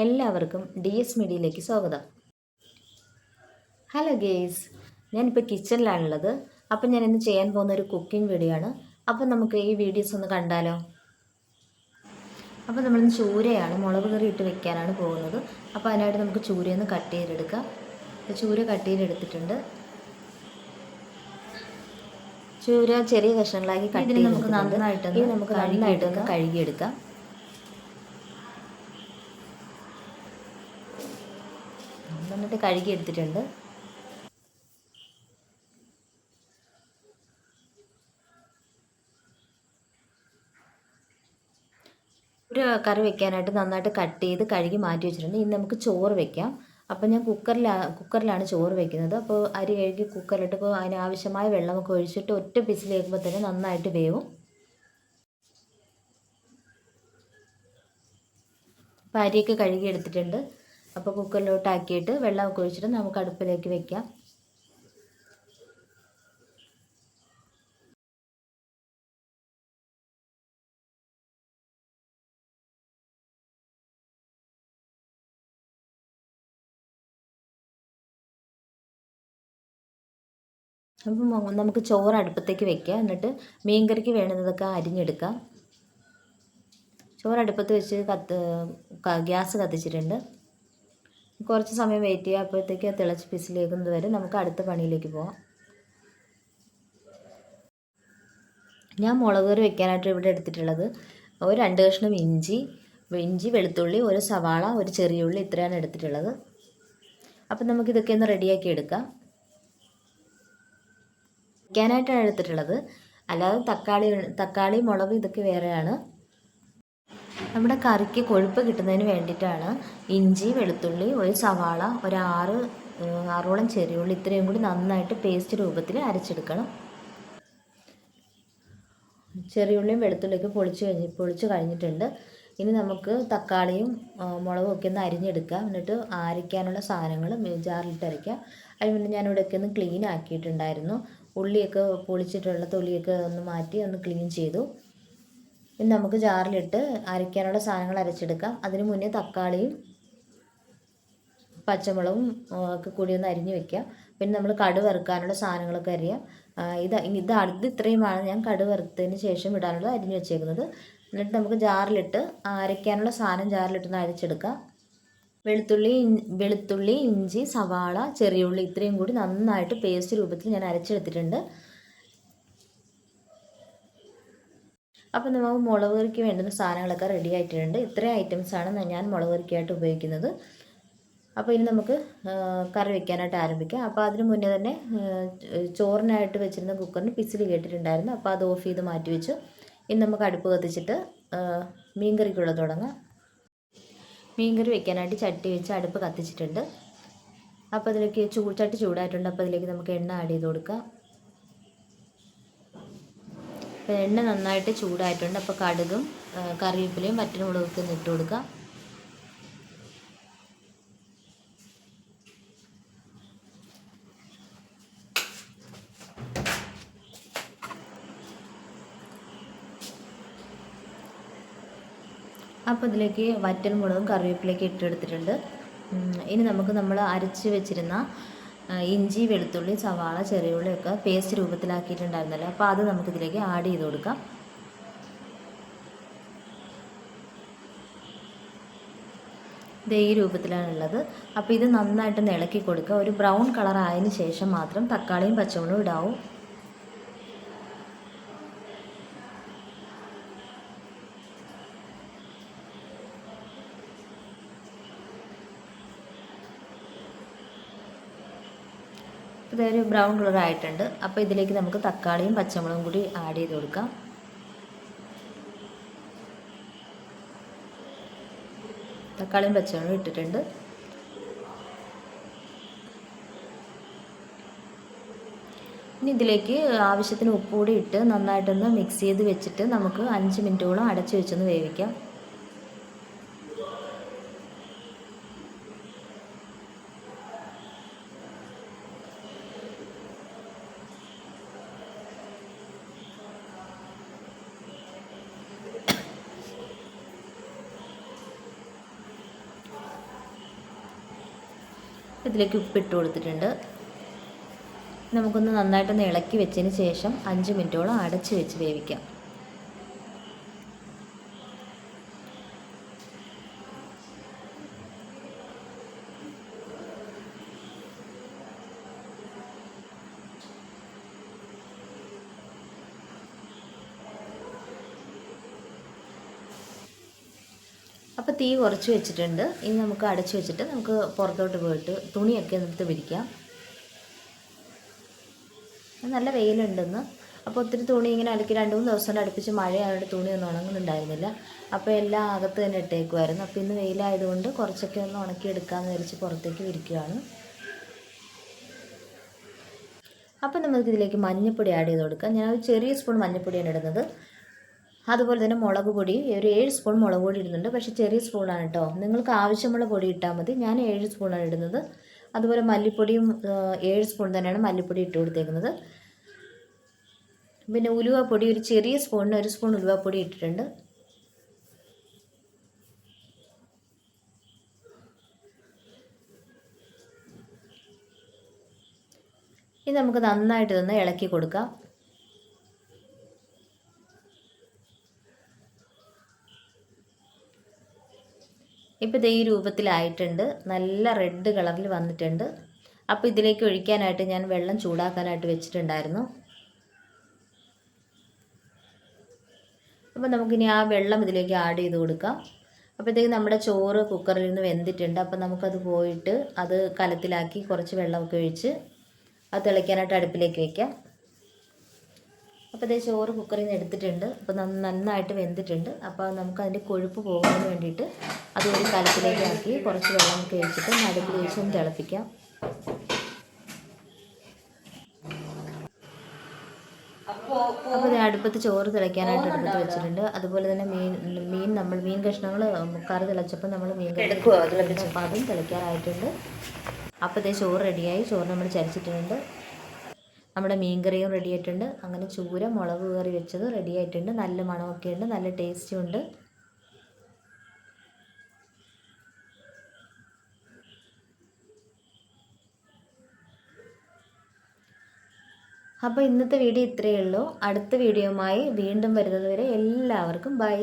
എല്ലാവർക്കും D S മീഡിയയിലേക്ക് സ്വാഗതം. ഹലോ ഗേസ് ഞാനിപ്പോൾ കിച്ചണിലാണുള്ളത്. അപ്പം ഞാൻ ഇന്ന് ചെയ്യാൻ പോകുന്ന ഒരു കുക്കിംഗ് വീഡിയോ ആണ്. അപ്പം നമുക്ക് ഈ വീഡിയോസ് ഒന്ന് കണ്ടാലോ? അപ്പോൾ നമ്മളിന്ന് ചൂരയാണ് മുളക് കറി ഇട്ട് വെക്കാനാണ് പോകുന്നത്. അപ്പോൾ അതിനായിട്ട് നമുക്ക് ചൂരയൊന്ന് കട്ട് ചെയ്തെടുക്കാം. അപ്പോൾ ചൂര കട്ട് ചെയ്തെടുത്തിട്ടുണ്ട്. ചൂര ചെറിയ കഷ്ണങ്ങളാക്കി കട്ട് ചെയ്ത് നമുക്ക് നന്നായിട്ട് നമുക്ക് നന്നായിട്ടൊന്ന് കഴുകിയെടുക്കാം. നന്നായിട്ട് കഴുകി എടുത്തിട്ടുണ്ട്. ഒരു കറി വെക്കാനായിട്ട് നന്നായിട്ട് കട്ട് ചെയ്ത് കഴുകി മാറ്റി വെച്ചിട്ടുണ്ട്. ഇനി നമുക്ക് ചോറ് വെക്കാം. അപ്പോൾ ഞാൻ കുക്കറിലാണ് കുക്കറിലാണ് ചോറ് വെക്കുന്നത്. അപ്പോൾ അരി കഴുകി കുക്കറിലിട്ട് ഇപ്പോൾ അതിനാവശ്യമായ വെള്ളമൊക്കെ ഒഴിച്ചിട്ട് ഒറ്റ പിസിൽ തന്നെ നന്നായിട്ട് വേവും. അപ്പോൾ അരിയൊക്കെ കഴുകി എടുത്തിട്ടുണ്ട്. അപ്പോൾ കുക്കറിലോട്ടാക്കിയിട്ട് വെള്ളമൊക്കെ ഒഴിച്ചിട്ട് നമുക്ക് അടുപ്പിലേക്ക് വെക്കാം. അപ്പം നമുക്ക് ചോറ് അടുപ്പത്തേക്ക് വെക്കാം. എന്നിട്ട് മീൻകറിക്ക് വേണ്ടുന്നതൊക്കെ അരിഞ്ഞെടുക്കാം. ചോറ് അടുപ്പത്ത് വെച്ച് കത്ത് ഗ്യാസ് കത്തിച്ചിട്ടുണ്ട്. കുറച്ച് സമയം വെയിറ്റ് ചെയ്യുക. അപ്പോഴത്തേക്ക് ആ തിളച്ച് പിസിലേക്കുന്നത് വരെ നമുക്ക് അടുത്ത പണിയിലേക്ക് പോകാം ഞാൻ മുളക് കറി വെക്കാനായിട്ട് ഇവിടെ എടുത്തിട്ടുള്ളത് ഒരു രണ്ട് കഷ്ണം ഇഞ്ചി ഇഞ്ചി വെളുത്തുള്ളി ഒരു സവാള ഒരു ചെറിയ ഉള്ളി ഇത്രയാണ് എടുത്തിട്ടുള്ളത്. അപ്പം നമുക്കിതൊക്കെ ഒന്ന് റെഡിയാക്കി എടുക്കാം. വെക്കാനായിട്ടാണ് എടുത്തിട്ടുള്ളത്. അല്ലാതെ തക്കാളി തക്കാളി മുളക് ഇതൊക്കെ വേറെയാണ്. നമ്മുടെ കറിക്ക് കൊഴുപ്പ് കിട്ടുന്നതിന് വേണ്ടിയിട്ടാണ് ഇഞ്ചി വെളുത്തുള്ളി ഒരു സവാള ഒരു ആറ് ആറോളം ചെറിയുള്ളി ഇത്രയും കൂടി നന്നായിട്ട് പേസ്റ്റ് രൂപത്തിൽ അരച്ചെടുക്കണം. ചെറിയുള്ളിയും വെളുത്തുള്ളിയൊക്കെ പൊളിച്ച് കഴിഞ്ഞ് പൊളിച്ച് കഴിഞ്ഞിട്ടുണ്ട്. ഇനി നമുക്ക് തക്കാളിയും മുളകും ഒക്കെ ഒന്ന് അരിഞ്ഞെടുക്കാം. എന്നിട്ട് അരയ്ക്കാനുള്ള സാധനങ്ങൾ ജാറിലിട്ട് അരയ്ക്കാം. അതിന് മുന്നേ ഞാനിവിടെയൊക്കെ ഒന്ന് ക്ലീൻ ആക്കിയിട്ടുണ്ടായിരുന്നു. ഉള്ളിയൊക്കെ പൊളിച്ചിട്ടുള്ള തൊലിയൊക്കെ ഒന്ന് മാറ്റി ഒന്ന് ക്ലീൻ ചെയ്തു. ഇനി നമുക്ക് ജാറിലിട്ട് അരയ്ക്കാനുള്ള സാധനങ്ങൾ അരച്ചെടുക്കാം. അതിന് മുന്നേ തക്കാളിയും പച്ചമുളകും ഒക്കെ കൂടി ഒന്ന് അരിഞ്ഞു വെക്കാം പിന്നെ നമ്മൾ കടു വറുക്കാനുള്ള സാധനങ്ങളൊക്കെ അരിയാം. ഇത് ഇത് അടുത്ത് ഇത്രയുമാണ് ഞാൻ കടു വറുത്തതിന് ശേഷം ഇടാനുള്ളത് അരിഞ്ഞു വെച്ചേക്കുന്നത്. എന്നിട്ട് നമുക്ക് ജാറിലിട്ട് അരയ്ക്കാനുള്ള സാധനം ജാറിലിട്ടൊന്ന് അരച്ചെടുക്കാം. വെളുത്തുള്ളി വെളുത്തുള്ളി ഇഞ്ചി സവാള ചെറിയ ഉള്ളി ഇത്രയും കൂടി നന്നായിട്ട് പേസ്റ്റ് രൂപത്തിൽ ഞാൻ അരച്ചെടുത്തിട്ടുണ്ട്. അപ്പോൾ നമുക്ക് മുളക് കറിക്ക് വേണ്ടുന്ന സാധനങ്ങളൊക്കെ റെഡി ആയിട്ടുണ്ട്. ഇത്രയും ഐറ്റംസാണ് ഞാൻ മുളക് കറിക്കായിട്ട് ഉപയോഗിക്കുന്നത്. അപ്പോൾ ഇനി നമുക്ക് കറി വെക്കാനായിട്ട് ആരംഭിക്കാം. അപ്പോൾ അതിന് മുന്നേ തന്നെ ചോറിനായിട്ട് വെച്ചിരുന്ന കുക്കറിന് പിസിൽ കേട്ടിട്ടുണ്ടായിരുന്നു. അപ്പോൾ അത് ഓഫ് ചെയ്ത് മാറ്റി വെച്ചു. ഇനി നമുക്ക് അടുപ്പ് കത്തിച്ചിട്ട് മീൻ കറിക്കുള്ള തുടങ്ങാം. മീൻ കറി വെക്കാനായിട്ട് ചട്ടി വെച്ച് അടുപ്പ് കത്തിച്ചിട്ടുണ്ട്. അപ്പോൾ അതിലേക്ക് ചൂ ചട്ടി ചൂടായിട്ടുണ്ട്. അപ്പോൾ അതിലേക്ക് നമുക്ക് എണ്ണ ആഡ് ചെയ്ത് കൊടുക്കാം. അപ്പോൾ എണ്ണ നന്നായിട്ട് ചൂടായിട്ടുണ്ട്. അപ്പോൾ കടുകും കറിവേപ്പിലയും വറ്റൽമുളകൊക്കെ ഒന്ന് ഇട്ട് കൊടുക്കുക. അപ്പോൾ ഇതിലേക്ക് വറ്റൽമുളകും കറിവേപ്പിലേക്ക് ഇട്ടെടുത്തിട്ടുണ്ട് ഇനി നമുക്ക് നമ്മൾ അരച്ച് വെച്ചിരുന്ന ഇഞ്ചി വെളുത്തുള്ളി സവാള ചെറിയുള്ളിയൊക്കെ പേസ്റ്റ് രൂപത്തിലാക്കിയിട്ടുണ്ടായിരുന്നല്ലോ? അപ്പോൾ അത് നമുക്കിതിലേക്ക് ആഡ് ചെയ്ത് കൊടുക്കാം. ഇത് ഈ രൂപത്തിലാണുള്ളത്. അപ്പോൾ ഇത് നന്നായിട്ട് ഇളക്കി കൊടുക്കുക. ഒരു ബ്രൗൺ കളർ ആയതിനു ശേഷം മാത്രം തക്കാളിയും പച്ചമുളകും ഇടാവും. ഇതൊരു ബ്രൗൺ കളർ ആയിട്ടുണ്ട്. അപ്പോൾ ഇതിലേക്ക് നമുക്ക് തക്കാളിയും പച്ചമുളകും കൂടി ആഡ് ചെയ്ത് കൊടുക്കാം. തക്കാളിയും പച്ചമുളകും ഇട്ടിട്ടുണ്ട്. ഇനി ഇതിലേക്ക് ആവശ്യത്തിന് ഉപ്പ് കൂടി ഇട്ട് നന്നായിട്ടൊന്ന് മിക്സ് ചെയ്ത് വെച്ചിട്ട് നമുക്ക് അഞ്ച് മിനിറ്റോളം അടച്ചു വെച്ചൊന്ന് വേവിക്കാം. ഇതിലേക്ക് ഉപ്പിട്ട് കൊടുത്തിട്ടുണ്ട്. നമുക്കൊന്ന് നന്നായിട്ടൊന്ന് ഇളക്കി വെച്ചതിന് ശേഷം അഞ്ച് മിനിറ്റോളം അടച്ച് വെച്ച് വേവിക്കാം. അപ്പോൾ തീ കുറച്ച് വെച്ചിട്ടുണ്ട്. ഇനി നമുക്ക് അടച്ചു വെച്ചിട്ട് നമുക്ക് പുറത്തോട്ട് പോയിട്ട് തുണിയൊക്കെ എടുത്ത് വിരിക്കാം. നല്ല വെയിലുണ്ടെന്ന്. അപ്പോൾ ഒത്തിരി തുണി ഇങ്ങനെ അലക്കി രണ്ട് മൂന്ന് ദിവസം കൊണ്ട് അടുപ്പിച്ച് മഴയായതുകൊണ്ട് തുണിയൊന്നും ഉണങ്ങുന്നുണ്ടായിരുന്നില്ല. അപ്പോൾ എല്ലാം അകത്ത് തന്നെ ഇട്ടേക്കുമായിരുന്നു അപ്പോൾ ഇന്ന് വെയിലായതുകൊണ്ട് കുറച്ചൊക്കെ ഒന്ന് ഉണക്കി എടുക്കാമെന്ന് വിചാരിച്ച് പുറത്തേക്ക് വിരിക്കുകയാണ് അപ്പോൾ നമുക്ക് ഇതിലേക്ക് മഞ്ഞൾപ്പൊടി ആഡ് ചെയ്ത് കൊടുക്കാം. ഞാൻ ഒരു ചെറിയ സ്പൂൺ മഞ്ഞൾപ്പൊടിയാണ് ഇടുന്നത്. അതുപോലെ തന്നെ മുളക് പൊടി ഒരു ഏഴ് സ്പൂൺ മുളക് പൊടി ഇടുന്നുണ്ട്. പക്ഷേ ചെറിയ സ്പൂണാണ് കേട്ടോ നിങ്ങൾക്ക് ആവശ്യമുള്ള പൊടി ഇട്ടാൽ മതി. ഞാൻ ഏഴ് സ്പൂണാണ് ഇടുന്നത്. അതുപോലെ മല്ലിപ്പൊടിയും ഏഴ് സ്പൂൺ തന്നെയാണ് മല്ലിപ്പൊടി ഇട്ട് കൊടുത്തേക്കുന്നത്. പിന്നെ ഉലുവപ്പൊടി ഒരു ചെറിയ സ്പൂണിന് ഒരു സ്പൂൺ ഉലുവപ്പൊടി ഇട്ടിട്ടുണ്ട്. ഇനി നമുക്ക് നന്നായിട്ട് ഇതൊന്ന് ഇളക്കി കൊടുക്കാം. ഇപ്പോൾ ഇത് ഈ രൂപത്തിലായിട്ടുണ്ട്. നല്ല റെഡ് കളറിൽ വന്നിട്ടുണ്ട്. അപ്പോൾ ഇതിലേക്ക് ഒഴിക്കാനായിട്ട് ഞാൻ വെള്ളം ചൂടാക്കാനായിട്ട് വെച്ചിട്ടുണ്ടായിരുന്നു. അപ്പോൾ നമുക്കിനി ആ വെള്ളം ഇതിലേക്ക് ആഡ് ചെയ്ത് കൊടുക്കാം. അപ്പോഴത്തേക്ക് നമ്മുടെ ചോറ് കുക്കറിൽ നിന്ന് വെന്തിട്ടുണ്ട്. അപ്പോൾ നമുക്കത് പോയിട്ട് അത് കലത്തിലാക്കി കുറച്ച് വെള്ളമൊക്കെ ഒഴിച്ച് അത് തിളയ്ക്കാനായിട്ട് അടുപ്പിലേക്ക് വയ്ക്കാം അപ്പോൾ ഇതേ ചോറ് കുക്കറിൽ നിന്ന് എടുത്തിട്ടുണ്ട്. അപ്പോൾ നന്നായിട്ട് വെന്തിട്ടുണ്ട്. അപ്പോൾ നമുക്ക് അതിന്റെ കൊഴുപ്പ് പോകാൻ വേണ്ടിയിട്ട് അത് ഒരു കലത്തിലേക്ക് ആക്കി കുറച്ച് വെള്ളമൊക്കെ ഒഴിച്ചിട്ട് നടുപ്പിൽ വെച്ച് ഒന്ന് തിളപ്പിക്കാം. അപ്പോൾ ഇത് അടുപ്പത്ത് ചോറ് തിളയ്ക്കാനായിട്ട് അടുപ്പത്ത് വെച്ചിട്ടുണ്ട്. അതുപോലെ തന്നെ മീൻ മീൻ നമ്മൾ മീൻ കഷ്ണങ്ങൾ മുക്കാറ് തിളച്ചപ്പോൾ നമ്മൾ മീൻ കറി അപ്പോൾ അതും തിളയ്ക്കാറായിട്ടുണ്ട്. അപ്പോൾ ഇതേ ചോറ് റെഡിയായി ചോറ് നമ്മൾ ചരിച്ചിട്ടുണ്ട് നമ്മുടെ മീൻകറിയും റെഡി ആയിട്ടുണ്ട്. അങ്ങനെ ചൂര മുളക് കറി വെച്ചത് റെഡി ആയിട്ടുണ്ട്. നല്ല മണമൊക്കെ ഉണ്ട്. നല്ല ടേസ്റ്റും ഉണ്ട്. അപ്പോൾ ഇന്നത്തെ വീഡിയോ ഇത്രയേ ഉള്ളൂ. അടുത്ത വീഡിയോയുമായി വീണ്ടും വരുന്നത് വരെ എല്ലാവർക്കും ബൈ